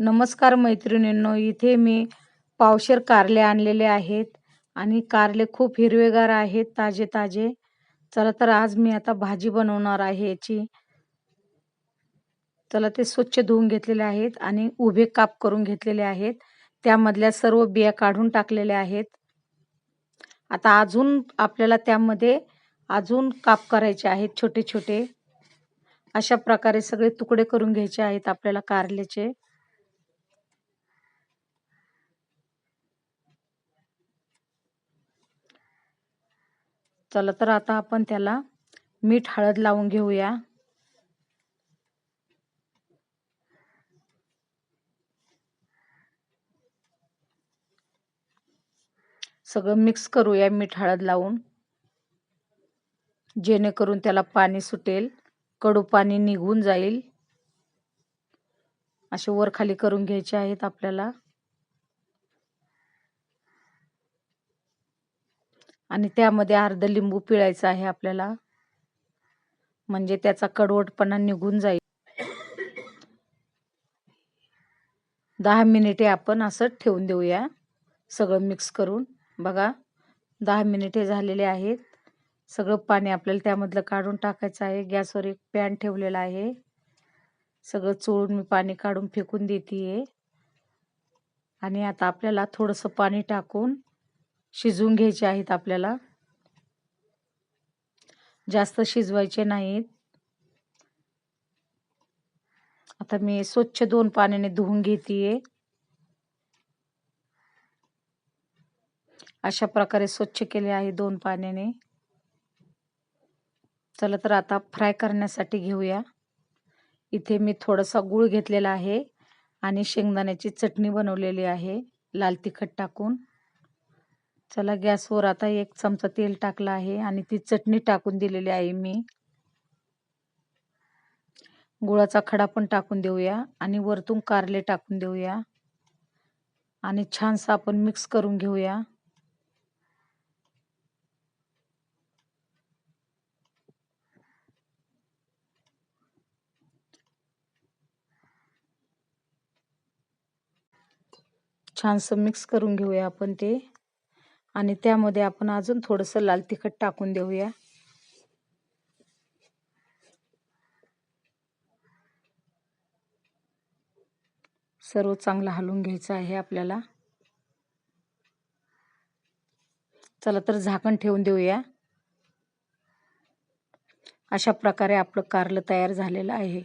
नमस्कार मैत्रिणींनो इथे मी पावशेर कारले आणलेले आहेत आणि कारले खूप हिरवेगार आहेत ताजे ताजे चला तर आज मी आता भाजी बनवणार आहे याची. चला ते स्वच्छ धुवून घेतलेले आहेत आणि उभे काप करून घेतलेले आहेत. त्यामधल्या सर्व बिया काढून टाकलेल्या आहेत. आता अजून आपल्याला त्यामध्ये अजून काप करायचे आहेत छोटे छोटे अशा प्रकारे सगळे तुकडे करून घ्यायचे आहेत आपल्याला कारल्याचे. चला तर आता आपण त्याला मीठ हळद लावून घेऊया. सगळं मिक्स करूया मीठ हळद लावून. जेणेकरून त्याला पाणी सुटेल कडू पाणी निघून जाईल. असे वर खाली करून घ्यायचे आहेत आपल्याला. आणि त्यामध्ये अर्ध लिंबू पिळायचं आहे आपल्याला. म्हणजे त्याचा कडवटपणा निघून जाईल. दहा मिनिटे आपण असं ठेवून देऊया. सगळं मिक्स करून. बघा दहा मिनिटे झालेले आहेत. सगळं पाणी आपल्याला त्यामधलं काढून टाकायचं आहे. गॅसवर एक पॅन ठेवलेला आहे. सगळं चोळून मी पाणी काढून फेकून देते आणि आता आपल्याला थोडंसं पाणी टाकून शिजवून घ्यायचे आहेत आपल्याला. जास्त शिजवायचे नाहीत. आता मी स्वच्छ दोन पाण्याने धुवून घेते अशा प्रकारे स्वच्छ केले आहे दोन पाण्याने. चला तर आता फ्राय करण्यासाठी घेऊया. इथे मी थोडासा गूळ घेतलेला आहे आणि शेंगदाण्याची चटणी बनवलेली आहे लाल तिखट टाकून. चला गॅसवर आता एक चमचा तेल टाकला आहे आणि ती चटणी टाकून दिलेली आहे मी. गुळाचा खडा पण टाकून देऊया आणि वरतून कारले टाकून देऊया. आणि छानसा आपण मिक्स करून घेऊया. छानसं मिक्स करून घेऊया आपण ते. आणि त्यामध्ये आपण अजून थोडंसं लाल तिखट टाकून देऊया. सर्व चांगलं हलवून घ्यायचं आहे आपल्याला. चला तर झाकण ठेवून देऊया. अशा प्रकारे आपलं कारलं तयार झालेलं आहे.